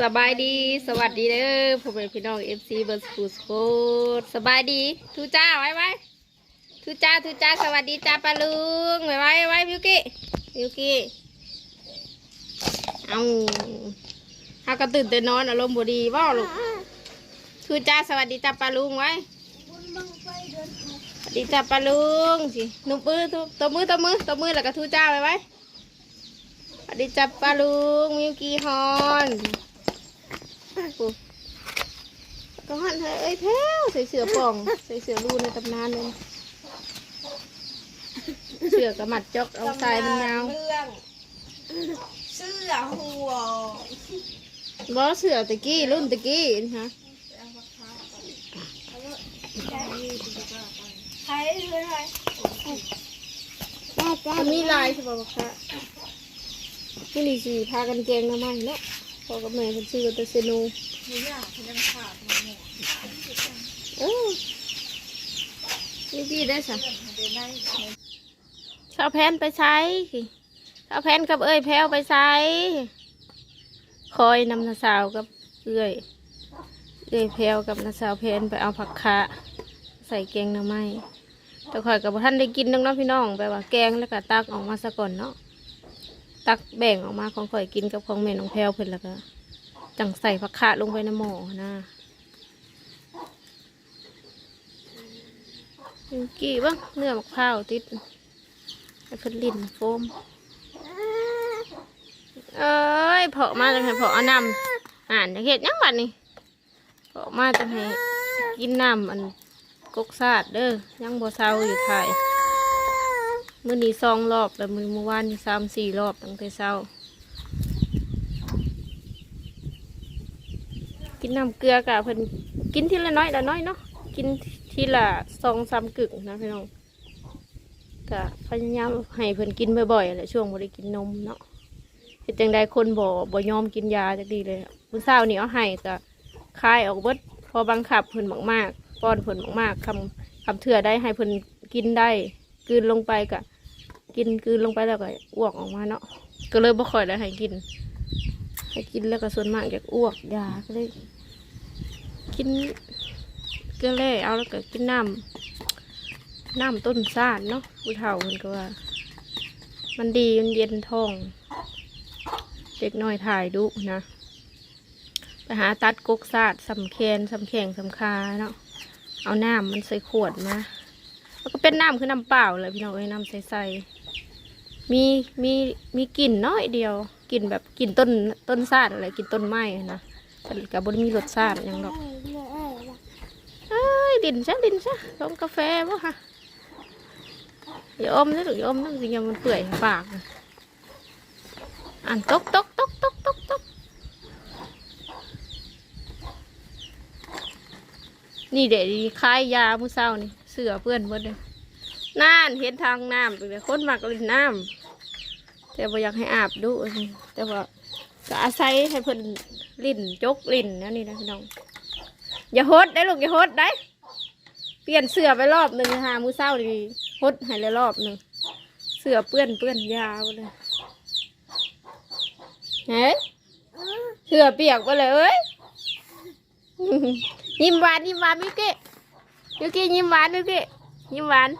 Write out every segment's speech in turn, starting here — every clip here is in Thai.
สบายดีสวัสดีเด้อพ่อแม่พี่น้องเอฟซีเบอร์สกูสโคตสบายดีทูจ้าไว้ไว้ทูจ้าทูจ้าสวัสดีจ้าปาลุงไว้ไว้ไว้มิวกี้มิวกี้เอาเฮาก็ตื่นแต่นอนอารมณ์บ่ดีบ่ลูกทูจ้าสวัสดีจ้าปาลุงไว้สวัสดีจ้าปาลุงสิหนุ่มปื้อทุตัวมือตัวมือตัวมือแล้วก็ทูจ้าไว้ไว้สวัสดีจ้าปาลุงมิวกี้ฮอน ก็หันเธอเอ้ยแพ้วใส่เสือป่อง ใส่เสือรูในตำนานเลยเสือกระหมัดจอกเอาทรายมันยาวเรื่องเสื้อหัวล้อเสือตะกี้รุ่นตะกี้นะฮะใครเลยใครมันมีลายใช่ป่ะคะที่นี่สีพากันเกงมาใหม่เนาะ พอกับแม่เป็นชื่อตะเซนูหนูอยากให้น้ำขาดมาหมดเออนี่พี่ได้สักเดี๋ยวได้ชาวแพนไปใช้ชาวแพนกับเอ้ยแพ้วไปใช้คอยนำนาสาวกับเอ้ยเอ้ยแพ้วกับนาสาวแพนไปเอาผักคะใส่แกงหน่อไม้แต่คอยกับท่านได้กินน้องเน้องพี่น้องแปลว่าแกงแล้วก็ตักออกมาซะก่อนเนาะ ตักแบ่งออกมาของข่อยกินกับของแม่น้องแพ้วเพิ่นแล้วก็จังใส่ผักคะลงไปในหม้อนะมิวกี้บ้างเนื้อมะพร้าวติดให้เพิ่นลิ้นโฟมเอ้ยเพาะมาจังให้เพาะเอาน้ำอ่านจะเห็ดยังบัดนี่เพาะมาจังให้กินน้ำอันกกซาดเด้อยังบ่เศร้าอยู่ถ่าย มื้อนี้สองรอบแล้วมือเมื่อวานนี่สามสี่รอบตั้งแต่เช้า กินน้ำเกลือกะเพิ่นกินทีละน้อยละน้อยเนาะกินทีละสองสามกึ่งนะพี่น้องก็พยายามให้เพิ่นกินบ่อยๆแหละช่วงบ่ได้กินนมเนาะเฮ็ดจังใดคนบ่บ่ยอมกินยาจักดีเลยมื้อเช้านี่เอาให้ก็คายออกเบิดพอบังคับเพิ่นมากๆป้อนเพิ่นมากๆคำคำเถื่อได้ให้เพิ่นกินได้กลืนลงไปก็ กินกืนลงไปแล้วก็อ้วกออกมาเนาะก็เลยบ่ค่อยได้ให้กิน ให้กินแล้วก็ส่วนมากอยากอ้วกยาก็เลยกินเกลือแร่เอาแล้วก็กินน้ำน้ำต้นซ่านเนาะผู้เฒ่ามันก็ว่า มันดีมันเย็นท้อง เด็กน้อยถ่ายดุนะไปหาตัดกกซาดสำแคนสำแข็งสำคาเนาะเอาน้ำมันใส่ขวดมาแล้วก็เป็นน้ำคือน้ำเปล่าเลยพี่น้องเอ้ยน้ำใสๆ มีมีมีกลิ่นน้อยเดียวกลิ่นแบบกลิ่นต้นต้นซาดอะไรกลิ่นต้นไม้นะแต่กับบนมีรสชาติหยังดอกเอ้ยดินซะดินซะลงกาแฟบ่ค่ะอย่าอมนะลูกอย่าอมนะสิยังมันเปื่อยปากอ่านตกตกตกตกตกตกนี่เด็ดคลายยามื้อเช้านี่เสือเพื่อนหมดเลยน่านเห็นทางน้ำไปเลยคนมักเล่นน้ำ แต่ว่าอยากให้อาบดูแต่ว่าก็อาศัยให้เพิ่นลิ้นจกลิ้นแนวนี่นะพี่น้องอย่าฮดได้ลูกอย่าฮดได้ เปลี่ยนเสื้อไปรอบหนึ่งหามือเศร้าดีฮดให้เลยรอบหนึ่งเสื้อเปื้อนเปื้อนยาวเลยเฮ้ยเสื้อเปียกไปเลยเอ้ยยิ้มหวานยิ้มหวานมิวกี้มิวกี้ยิ้มหวานมิวกี้ยิ้มหวาน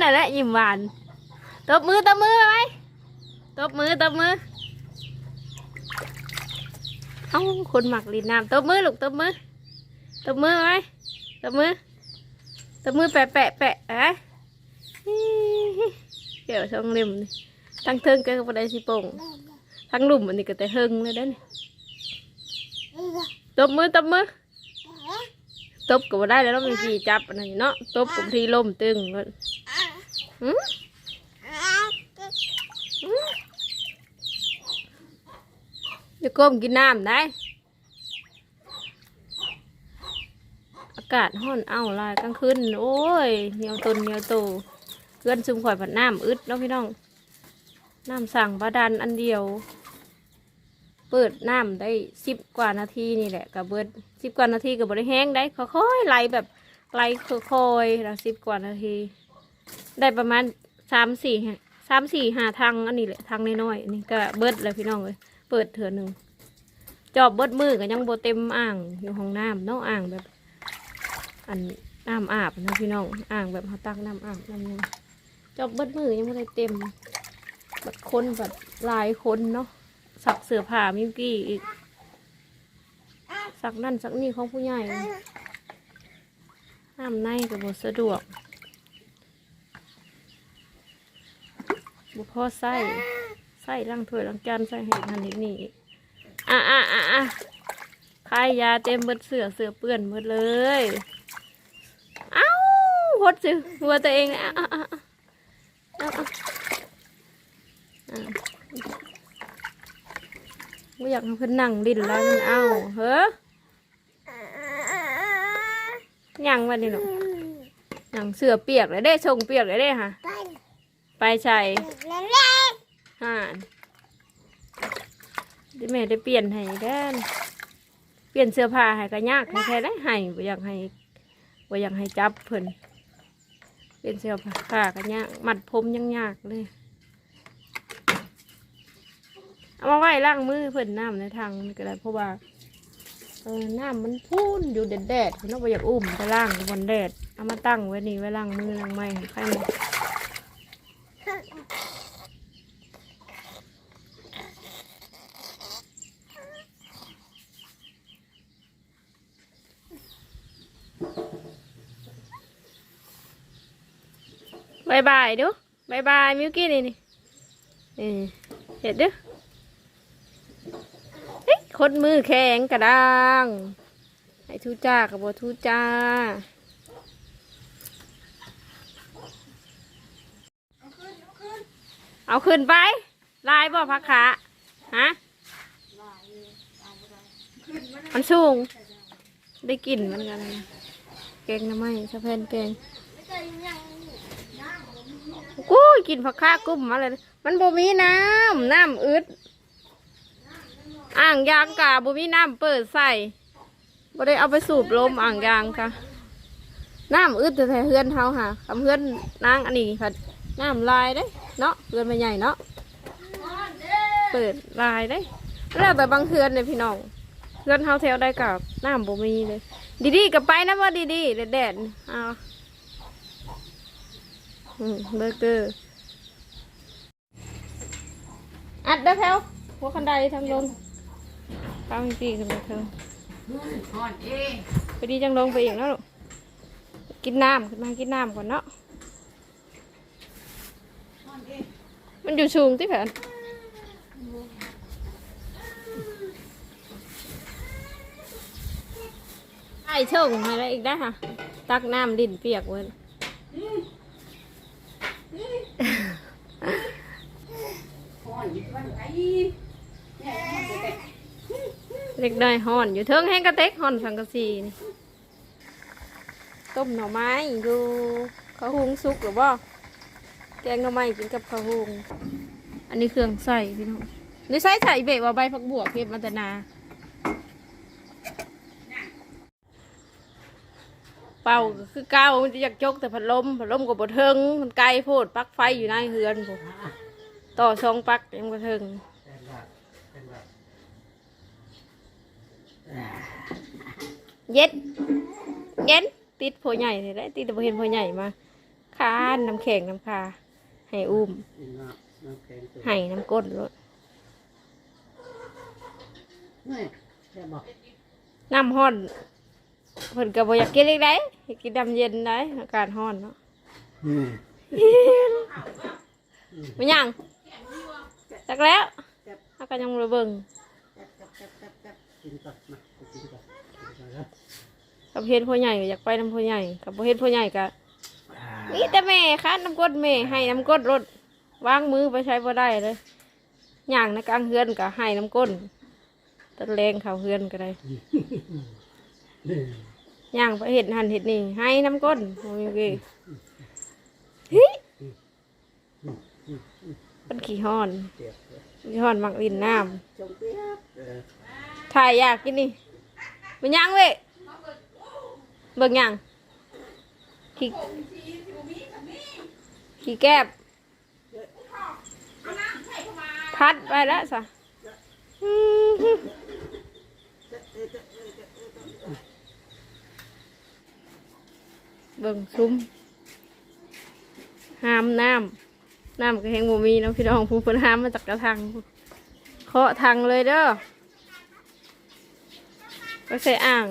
นั่นแหละยิ้มหวาน ตบมือตบมือไว้ตบมือตบมือเอ้าคนหมักลินน้ำตบมือลูกตบมือตบมือไว้ตบมือตบมือแปะแปะแปะอะเดี๋ยวช่องเล่มทั้งเทิงก็บ่ได้สิปงทั้งหลุมอันนี้ก็แต่เฮิงเลยเด้นตบมือตบมือตบก็บ่ได้แล้วเนาะมีกี่จับอันนั้เนาะตบกับทีลมตึงเลยหืม เดี๋ยวก้มกินน้ำได้ อากาศห้อนเอาลายกลางคืนโอ้ยเหนียวตนเหนียวโตเพื่อนซุ่มข่อยผัดน้ำอึดเนาะพี่น้อง น้ำสั่งบาดาลอันเดียว เปิดน้ำได้สิบกว่านาทีนี่แหละกับเบิดสิบกว่านาทีกับบริแห้งได้ค่อยๆไหลแบบไหลค่อยๆแล้วสิบกว่านาที ได้ประมาณสามสี่ สามสี่หาทางอันนี้แหละทางน้อยๆนนี้ก็เบิดเลยพี่น้องเลยเปิดเถื่อหนึ่งจอบเบิดมือก็ยังโบเต็มอ่างอยู่ห้องน้ำเนาะอ่างแบบ อันน้ำอาบนะพี่น้องอ่างแบบเขาตักน้ำอาบน้ำยังจอบเบิดมือยังไม่ได้เต็มแบบคนแบบลายคนเนาะสักเสื้อผ้ามิวกี้อีกสักนั่นสักนี่ของผู้ใหญ่น้ำในก็บ่สะดวก บุพ่อใส่ใส่ล้างถ้วยล้างจานใส่ให้ทันนิดนี่อะอะอะอะคายยาเต็มเบิดเสือเสือเปื้อนหมดเลย เอ้าหดสิหัวตัวเองนะอะอะอะอะอะอะไม่อยากให้เพิ่นนั่งดินแล้วมันเอาเฮ้อยังวันนี้หนูหนังเสือเปียกเลยเด้ชงเปียกเลยเด้ค่ะ ไปใส่ห่านดิแม่ได้เปลี่ยนให้แด้นเปลี่ยนเสื้อผ้าให้ก็ยากแค่ได้ให้บ่อยากให้บ่อยากให้จับเพิ่นเปลี่ยนเสื้อผ้าก็ยากมัดผมยังยากเลยเอามาไว้ล้างมือเพิ่นน้ำในทางนี่ก็ได้เพราะว่าเออน้ำมันพูนอยู่แดดแดดๆเพิ่นเอาไปอยากอุ้มไปล้างบนแดดเอามาตั้งไว้นี่ไว้ล้างมือล้างไม้ให้ใครมาายบายดูบายบายมิวกี้นี่นี่เห็ดเด้อเฮ้ยคนมือแข็งกระด้างให้ทูจ้ากับบัทูจ้าเอาขึ้นไปลายบ่พักขาฮะมันสูง ได้กลิ่นมือนกันแกงน้ำไม้สะเพนแกง กูยกินผักข้ากุ้มมาเลย มันบ่มีน้ำน้ำอึด อ่างยางกาบ่มีน้ำเปิดใส่บ่ได้เอาไปสูบลมอ่างยางค่ะ น้ำอึดแต่เฮือนเฮาค่ะคำเฮือนนางอันนี้ค่ะน้ำลายได้เนาะเฮือนไม่ใหญ่เนาะเปิดลายได้แล้วแต่บางเฮือนเลยพี่น้องเฮือนเฮาแถวได้กับน้ำบ่มีเลย ดีๆกับไปนะว่าดีๆแดดๆเอา เบอร์เกอร์ อัดเด้อแพลวหัวคันไดทางลงตามปีกันเถอะก่อไปดีจังลงไปอีกเนาะลูกกินน้ำขึ้นมากินน้ำก่อนเนาะมันอยู่สูงที่แผนไอ้เชิงอะไรอีกได้ค่ะ ตักน้ำดินเปียกเว้ย ก่อนอยู่วันไหน เนี่ยมันจะแต่เล็กได้ห่อนอยู่เทิงแห้งกระเต็กห่อนสังกะสีนี่ต้มหน่อไม้อยู่ข้าวหุงสุกหรือบ่แกงหน่อไม้กินกับข้าวหุงอันนี้เครื่องใส่พี่น้องนี่ใส่ใส่เบะว่าใบผักบวกเก็บมาแต่นา ป่าก็คือเก้ามันจะอยากจกแต่พัดลมพัดลมก็บ่เทิงมันไกลโพดปลั๊กไฟอยู่ในเฮือนผมต่อช่องปลั๊กยังบ่เทิงเย็ดเย็นติดโพใหญ่เลยได้ติดแต่บ่เห็นโพใหญ่มาคานน้ำแข็งน้ำคาให้อุ้มน้ำแข็งตัวให้น้ำก้นรถนี่แค่บอกน้ำห้อน เพิ่นก็บ่อยากกินอีกได้อยากกินน้ำเย็นได้อากาศห้อนเนาะนี่มันยังจักแล้วถ้าก็ยังบ่ได้เบิ่งจับจับจับจับกินก่อนมากินก่อนกินก่อนแล้วกับเฮ็ดพ่อใหญ่ก็อยากไปน้ำพ่อใหญ่กับบ่เฮ็ดพ่อใหญ่ก็มีแต่แม่ค่ะน้ำกดแม่ให้น้ำกดรถวางมือไปใช้บ่ได้เลยย่างในกลางเฮือนก็ให้น้ำก้นตะแรงเข้าเฮือนก็ได้ ย่างไปเฮ็ดหันเฮ็ดนี่ให้น้ำก้นโอ้ยเว้ยเฮ้ยเป็นขี้ฮ้อนขี้ฮ้อนมักลินน้ำถ่ายยากกินนี่มันยังเว้ยเบิ่งยังขี้ขี้แก้บพัดไปแล้วสะ อื้อหือบิ่งซุ้มหามน้ำน้ำก็แห้งบ่มีเนาะพี่น้องผู้เพิ่นหามมาจากกระทังเคาะทางเลยเด้อไปใส่อ่าง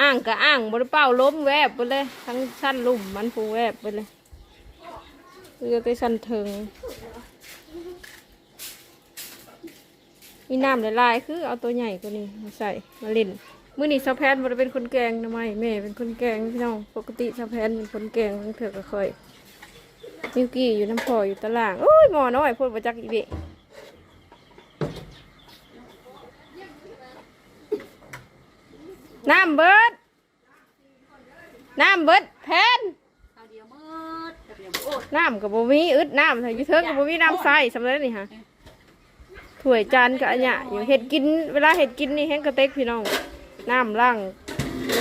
อ่างกับอ่างบริเป้าล้มแวบไปเลย ทั้งสั้นลุ่มมันฟูแวบไปเลยเรือไปสั้นเทิงมีน้ำหลายๆคือเอาตัวใหญ่กว่านี้มาใส่มาเล่น มื่อนี้ชาวแพนมันเป็นคนแกงทำไมแม่เป็นคนแกงพี่น้องปกติชาวแพนเป็นคนแกงเถือกก็ค่อยมิวกี้อยู่น้ำพออยู่ตารางโอ้ยหมอน้อยพูดประจักอีเบะน้ำเบิดน้ำเบิดแพนน้ำกับบ่มีอึดน้ำใส่ยูเทิร์กับบ่มีน้ำใส่สำเร็จนี่ฮะถ้วยจานกับอันเนี้ยอยู่เห็ดกินเวลาเห็ดกินนี่แห้งกระเต็กพี่น้อง น้ำล่าง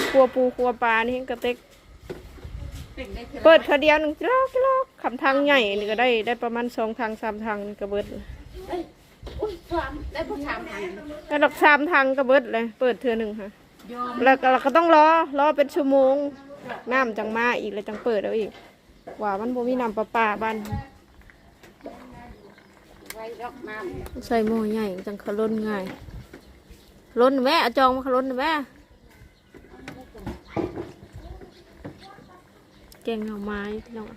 ครัวปูครัวปลานี่แห้งกระเต็กเป็นได้เท่าเปิดคาเดียวหนึงกิโลกิโลคำทางใหญ่นี่ก็ได้ได้ประมาณสองทางสามทางนี่ก็เบิดอุ้ยความได้ผู้ชายทางแล้วดอกสามทางก็เบิดเลย เปิดเทือหนึ่งค่ะยอมแล้วก็เราก็ต้องรอรอเป็นชั่วโมงน้ำจังมาอีกแล้วจังเปิดเอาอีกว่ามันบ่มีน้ำประปาบ้านไว้ดอกน้ใส่หม้อใหญ่จังขล้นง่าย ล้นแม่จองมาขล้นแม่แกงหน่อไม้พี่น้อง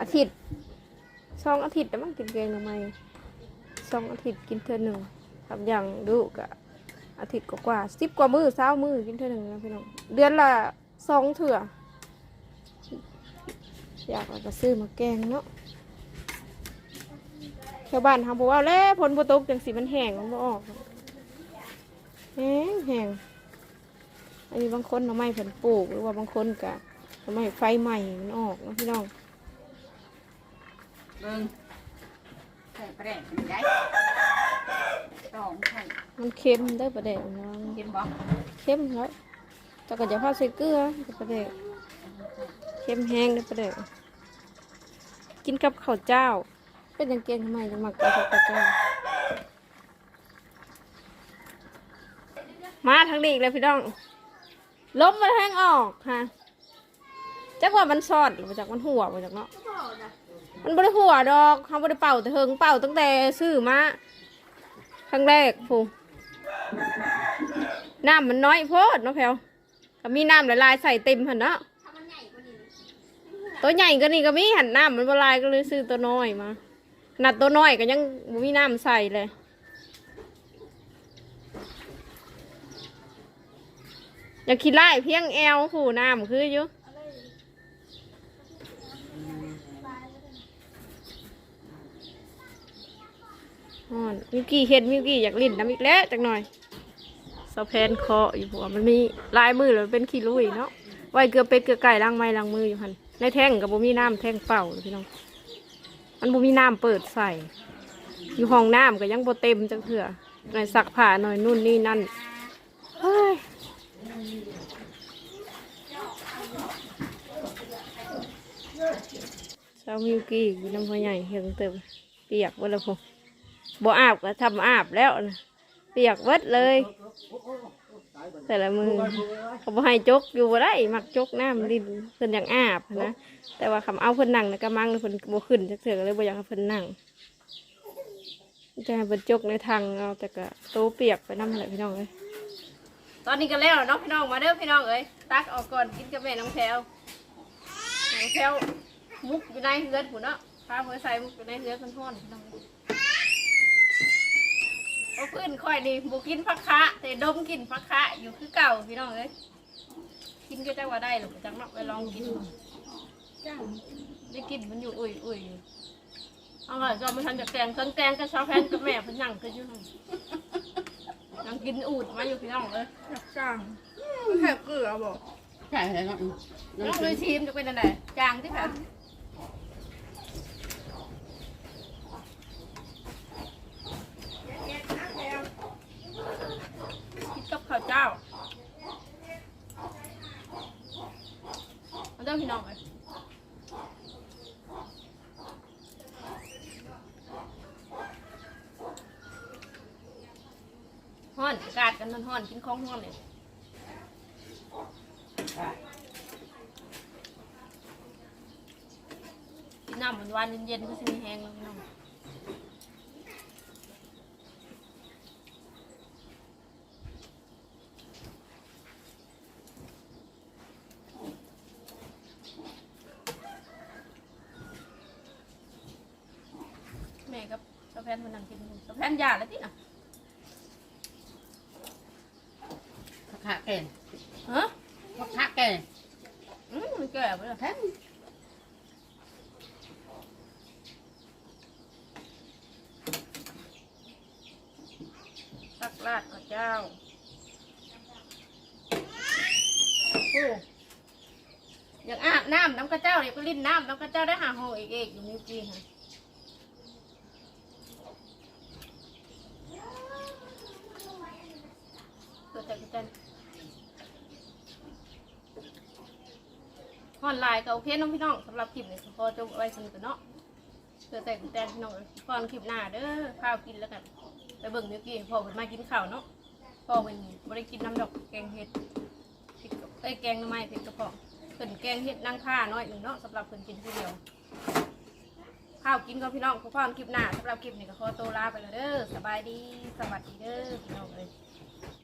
อาทิตย์สองอาทิตย์แต่มันกินแกงหน่อไม้สองอาทิตย์กินเท่อหนึ่งทำอย่างดูกะอาทิตย์กว่าสิบกว่ามือเช้ามือกินเท่อหนึ่งนะพี่น้องเดือนละสองเถื่ออยากเอาไปซื้อมาแกงเนาะ วบ้านทำบอกว่าแล้วผลบัตกจังสีมันแห้งมันบ่ออกแห้งแห้งอันนี้บางคนทำไมเพิ่นปลูกหรือว่าบางคนกะทำไมไฟใหม่มันออกเนาะพี่น้องำเบิ่งใส่แป้งได้ตองไข่มันเค็มได้อประเด็นเนาะกินบ่เค็มแล้วแต่ก็จะพาใส่เกลือเด้อประเด็นเค็มแห้งได้อประเด็นกินกับข้าวเจ้า เป็นยังเกงทำไมจะมากินกับข้าวเจ้ามาทางนี้อีกแล้วพี่น้อง ล้มมันแห้งออกฮะจักว่ามันซอดหรือมาจากมันหัวมาจากเนาะ มันบริหัวดอกเขาบริเป่าแต่เฮิงเป่าตั้งแต่ซื้อมาครั้งแรกฟูน้ำมันน้อยโพดเนาะแพลวก็มีน้ำละลายๆใส่เต็มหันเนาะตัวใหญ่ก็นี่ก็มีหันน้ำมันละลายก็เลยซื้อตัวน้อยมา ขนาดตัวน้อยก็ยังบ่มีน้ำใส่เลยอยากขี้ไล่เพียงแอลผูน้ำคืออยู่มิวกี้เห็นมิวกี้อยากลิ้นน้ำอีกแล้วจักหน่อยสะแพนคออยู่หัวมันมีลายมือแล้วเป็นขี้ลุยเนาะไว้เกลือเป็ดเกลือไก่ล้างไม้ล้างมืออยู่หันในแท่งกับบ่มีน้ำแท่งเป่าพี่น้อง มันบ่มีน้ำเปิดใส่ อยู่ห้องน้ำก็ยังบ่เต็มจังเถื่อหน่อยซักผ้าหน่อยนู่นนี่นั่นเฮ้ยเช้ามิวกี้กินน้ำพ่อใหญ่เฮงเติมเปียกเบิดล้วพอบ่อาบก็ทำอาบแล้วนะเปียกเบิดเลย แต่ละมือเขาบ่ให้จกอยู่บ่ได้มักจกน้ำดินเพิ่นอยากอาบนะแต่ว่าคำเอาเพิ่นนั่งนะกำมังเพิ่นบ่ขึ้นจักเถื่อก็เลยบ่อยากให้เพิ่นนั่งจะให้เพิ่นจกในทางเอาแต่ก็โตเปียกไปน้ำอะไรพี่น้องเอ้ยตอนนี้ก็แล้วเนาะพี่น้องมาเด้อพี่น้องเอ้ยตักออกก่อนกินกับแม่น้องแพรวน้องแพรวมุกอยู่ในเฮือนผู้เนาะพาเพื่อใส่มุกอยู่ในเฮือนคนท้อนพี่น้อง โอ้พื้นค่อยดีบุกินพักคะแต่ดมกินพักคะอยู่คือเก่าพี่น้องเอ้ยกินก็จะว่าได้หรือจังเนาะไปลองกินได้กินมันอยู่อุ้ยอุ้ยอยู่เอาล่ะก็ไม่ทันจะแกงเครื่องแกงก็ชาวแพนกับแม่เพิ่นนั่งกันอยู่นั่นนั่งกินอูดมาอยู่พี่น้องเอ้ยจ้างแค่เกลือบอกใช่แล้วน้องเลยทีมจะเป็นอะไรจางที่แบบคิดกับข้าวเจ้า เอาเจ้าพี่น้องเลยฮอนอนอากาศกันฮ้อนๆกินของฮ้อนเนี่ยกินน้ำหวานๆเย็นๆก็สิมีแห้งแล้วพี่น้องแม่กับสะแพนมันนั่งกินอยู่สะแพนยาแล้วที่น่ะ ผัก ขาแก่นฮะผักขาแก่นอืมมันแก่ไปแล้วแท้งตักราดข้าวเจ้าโอ้อยากอาบน้ำน้ำข้าวเจ้าเดี๋ยวก็ลิ้นน้ำน้ำข้าวเจ้าได้หาโหอีกเอกอยู่นิ้วจีค่ะเกิดจากกั ฮอนไลน์ก็โอเคน้องพี่น้องสำหรับคลิปนี้พอจบเอาไว้สนุกเนาะเกิดแต่กันแต่พี่น้องก่อนคลิปหน้าเด้อข้าวกินแล้วกันไปเบิ่งนิ้วกี้พอเพิ่นมากินข้าวเนาะพอเพิ่นบ่ได้กินน้ำดอกแกงเห็ดพริกกับเอ้ยแกงหน่อไม้เผ็ดกระเพาะเพิ่นแกงเห็ดนางผ้าน้อยหนึ่งเนาะสำหรับเพิ่นกินผู้เดียวข้าวกินกับพี่น้องขอความคลิปหน้าสำหรับคลิปนี้ก็ขอตัวลาไปแล้วเด้อสบายดีสวัสดีเด้อพี่น้องเอ้ย